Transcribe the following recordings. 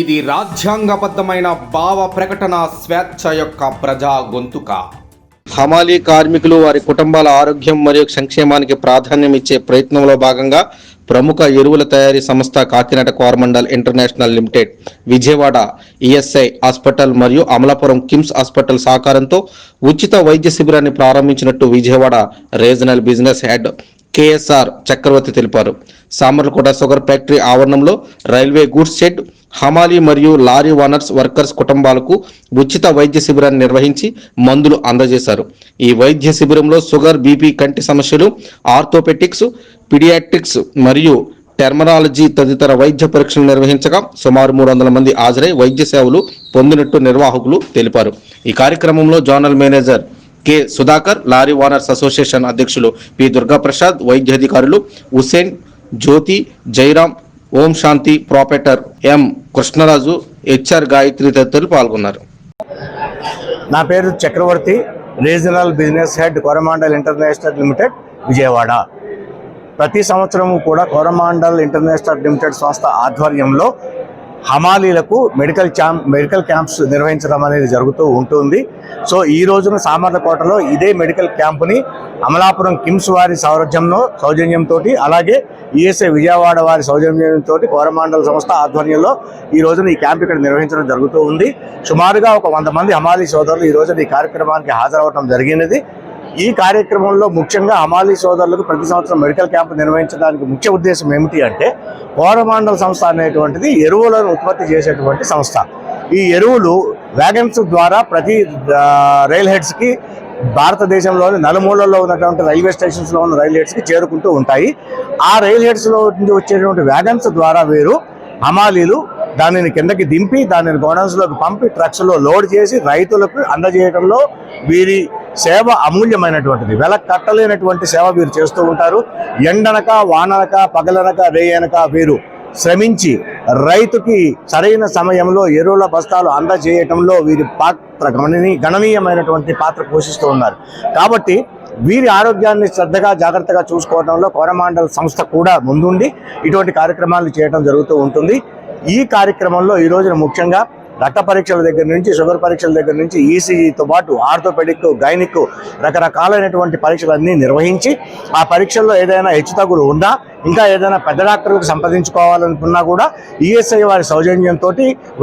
ఇది రాజ్యాంగబద్ధమైన భావ ప్రకటన స్వేచ్ఛ యొక్క ప్రజా గొంతుక. హమాలీ కార్మికులు వారి కుటుంబాల ఆరోగ్యం మరియు సంక్షేమానికి ప్రాధాన్యం ఇచ్చే ప్రయత్నంలో భాగంగా ప్రముఖ ఎరువుల తయారీ సంస్థ Kakinada Coromandel international limited Vijayawada ESI hospital మరియు అమలాపురం కిమ్స్ హాస్పిటల్ సహకారంతో ఉచిత వైద్య శిబిరాన్ని ప్రారంభించినట్టు Vijayawada regional business head KSR Chakravarthi తెలిపారు. సామర్లకోట షుగర్ ఫ్యాక్టరీ ఆవరణంలో రైల్వే గూడ్స్ షెడ్ హమాలీ మరియు లారీ ఓనర్స్ వర్కర్స్ కుటుంబాలకు ఉచిత వైద్య శిబిరాన్ని నిర్వహించి మందులు అందజేశారు. ఈ వైద్య శిబిరంలో షుగర్ బీపీ కంటి సమస్యలు ఆర్థోపెటిక్స్ పిడియాట్రిక్స్ మరియు టెర్మరాలజీ తదితర వైద్య పరీక్షలు నిర్వహించగా సుమారు మూడు వందల మంది హాజరై వైద్య సేవలు పొందినట్టు నిర్వాహకులు తెలిపారు. ఈ కార్యక్రమంలో zonal manager K. Sudhakar lorry owners association అధ్యక్షులు పి. దుర్గాప్రసాద్ వైద్య అధికారులు Hussain Jyothi Jairam Om Shanti proprietor M Krishnaraju HR Gayatri తదితరులు పాల్గొన్నారు. నా పేరు Chakravarthi regional business head Coromandel international limited Vijayawada. ప్రతి సంవత్సరము కూడా కోరమాండల్ ఇంటర్నేషనల్ లిమిటెడ్ సంస్థ ఆధ్వర్యంలో హమాలీలకు మెడికల్ క్యాంప్ మెడికల్ క్యాంప్స్ నిర్వహించడం అనేది జరుగుతూ ఉంటుంది. సో ఈ రోజున సామర్లకోటలో ఇదే మెడికల్ క్యాంపుని అమలాపురం కిమ్స్ వారి సౌరభ్యంలో సౌజన్యంతో అలాగే ఈఎస్ఐ విజయవాడ వారి సౌజన్యంతో కోరమాండల సంస్థ ఆధ్వర్యంలో ఈ రోజున ఈ క్యాంప్ ఇక్కడ నిర్వహించడం జరుగుతూ ఉంది. సుమారుగా ఒక వంద మంది హమాలీ సోదరులు ఈ రోజున ఈ కార్యక్రమానికి హాజరవడం జరిగినది. ఈ కార్యక్రమంలో ముఖ్యంగా హమాలీ సోదరులకు ప్రతి సంవత్సరం మెడికల్ క్యాంప్ నిర్వహించడానికి ముఖ్య ఉద్దేశం ఏమిటి అంటే కోరమాండల సంస్థ అనేటువంటిది ఎరువులను ఉత్పత్తి చేసేటువంటి సంస్థ. ఈ ఎరువులు వ్యాగన్స్ ద్వారా ప్రతి రైల్ హెడ్స్కి భారతదేశంలోని నలుమూలల్లో ఉన్నటువంటి రైల్వే స్టేషన్స్లో ఉన్న రైల్ హెడ్స్కి చేరుకుంటూ ఉంటాయి. ఆ రైల్ హెడ్స్లో నుండి వచ్చేటువంటి వ్యాగన్స్ ద్వారా వీరు హమాలీలు దానిని కిందకి దింపి దానిని గోడౌన్స్లోకి పంపి ట్రక్స్లో లోడ్ చేసి రైతులకు అందజేయడంలో వీరి సేవ అమూల్యమైనటువంటిది. వెల కట్టలేనటువంటి సేవ వీరు చేస్తూ ఉంటారు. ఎండనక వాననక పగలనక వేయనక వీరు శ్రమించి రైతుకి సరైన సమయంలో ఎరువుల బస్తాలు అందజేయటంలో వీరి పాత్ర గణనీ గణనీయమైనటువంటి పాత్ర పోషిస్తూ ఉన్నారు. కాబట్టి వీరి ఆరోగ్యాన్ని శ్రద్ధగా జాగ్రత్తగా చూసుకోవడంలో కోరమాండల్ సంస్థ కూడా ముందుండి ఇటువంటి కార్యక్రమాలు చేయడం జరుగుతూ ఉంటుంది. ఈ కార్యక్రమంలో ఈ రోజున ముఖ్యంగా రక్త పరీక్షల దగ్గర నుంచి షుగర్ పరీక్షల దగ్గర నుంచి ఈసీజీతో పాటు ఆర్థోపెడిక్ గైనిక్ రకరకాలైనటువంటి పరీక్షలన్నీ నిర్వహించి ఆ పరీక్షల్లో ఏదైనా హెచ్చుతగులు ఉన్నా ఇంకా ఏదైనా పెద్ద డాక్టర్లకు సంప్రదించుకోవాలనుకున్నా కూడా ఈఎస్ఐ వారి సౌజన్యంతో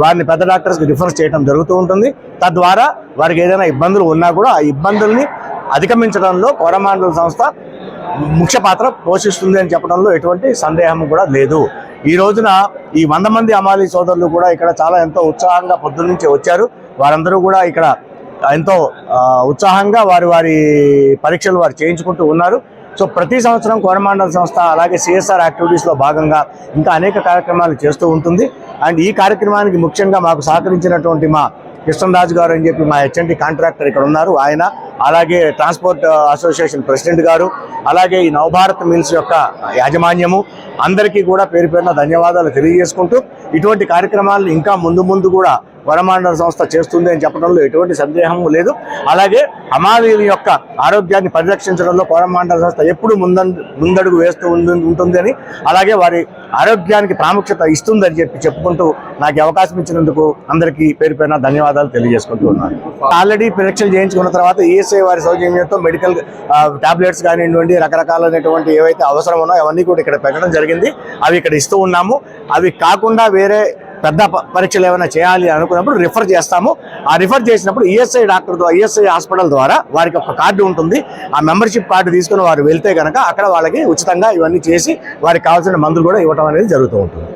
వారిని పెద్ద డాక్టర్స్కి రిఫర్ చేయడం జరుగుతూ ఉంటుంది. తద్వారా వారికి ఏదైనా ఇబ్బందులు ఉన్నా కూడా ఆ ఇబ్బందుల్ని అధిగమించడంలో కోరమాండల సంస్థ ముఖ్య పాత్ర పోషిస్తుంది అని చెప్పడంలో ఎటువంటి సందేహం కూడా లేదు. ఈ రోజున ఈ వంద మంది అమాలి సోదరులు కూడా ఇక్కడ చాలా ఎంతో ఉత్సాహంగా పొద్దున్న నుంచి వచ్చారు. వారందరూ కూడా ఇక్కడ ఎంతో ఉత్సాహంగా వారి వారి పరీక్షలు వారు చేయించుకుంటూ ఉన్నారు. సో ప్రతి సంవత్సరం కోరమాండల సంస్థ అలాగే సిఎస్ఆర్ యాక్టివిటీస్లో భాగంగా ఇంకా అనేక కార్యక్రమాలు చేస్తూ ఉంటుంది. అండ్ ఈ కార్యక్రమానికి ముఖ్యంగా మాకు సహకరించినటువంటి మా కృష్ణరాజు గారు అని చెప్పి మా హెచ్ఎండి కాంట్రాక్టర్ ఇక్కడ ఉన్నారు. ఆయన అలాగే ట్రాన్స్పోర్ట్ అసోసియేషన్ ప్రెసిడెంట్ గారు అలాగే ఈ నవభారత్ మిల్స్ యొక్క యాజమాన్యము అందరికీ కూడా పేరు పేరున ధన్యవాదాలు తెలియజేసుకుంటూ ఇటువంటి కార్యక్రమాలను ఇంకా ముందు ముందు కూడా వరమాండల సంస్థ చేస్తుంది అని చెప్పడంలో ఎటువంటి సందేహము లేదు. అలాగే హమాలీల యొక్క ఆరోగ్యాన్ని పరిరక్షించడంలో కోరమాండల సంస్థ ఎప్పుడు ముందం ముందడుగు వేస్తూ ఉంటుంది అని అలాగే వారి ఆరోగ్యానికి ప్రాముఖ్యత ఇస్తుందని చెప్పి చెప్పుకుంటూ నాకు అవకాశం ఇచ్చినందుకు అందరికీ పేరు పైన ధన్యవాదాలు తెలియజేసుకుంటూ ఉన్నాను. ఆల్రెడీ పరీక్షలు చేయించుకున్న తర్వాత ఈఎస్ఐ వారి సౌజన్యంతో మెడికల్ టాబ్లెట్స్ కానివ్వండి రకరకాలైనటువంటి ఏవైతే అవసరం ఉన్నాయో అవన్నీ కూడా ఇక్కడ పెట్టడం జరిగింది. అవి ఇక్కడ ఇస్తూ ఉన్నాము. అవి కాకుండా వేరే పెద్ద పరీక్షలు ఏమైనా చేయాలి అనుకున్నప్పుడు రిఫర్ చేస్తాము. ఆ రిఫర్ చేసినప్పుడు ఈఎస్ఐ డాక్టర్ ద్వారా ఈఎస్ఐ హాస్పిటల్ ద్వారా వారికి ఒక కార్డు ఉంటుంది. ఆ మెంబర్షిప్ కార్డు తీసుకుని వారు వెళ్తే కనుక అక్కడ వాళ్ళకి ఉచితంగా ఇవన్నీ చేసి వారికి కావాల్సిన మందులు కూడా ఇవ్వడం అనేది జరుగుతూ ఉంటుంది.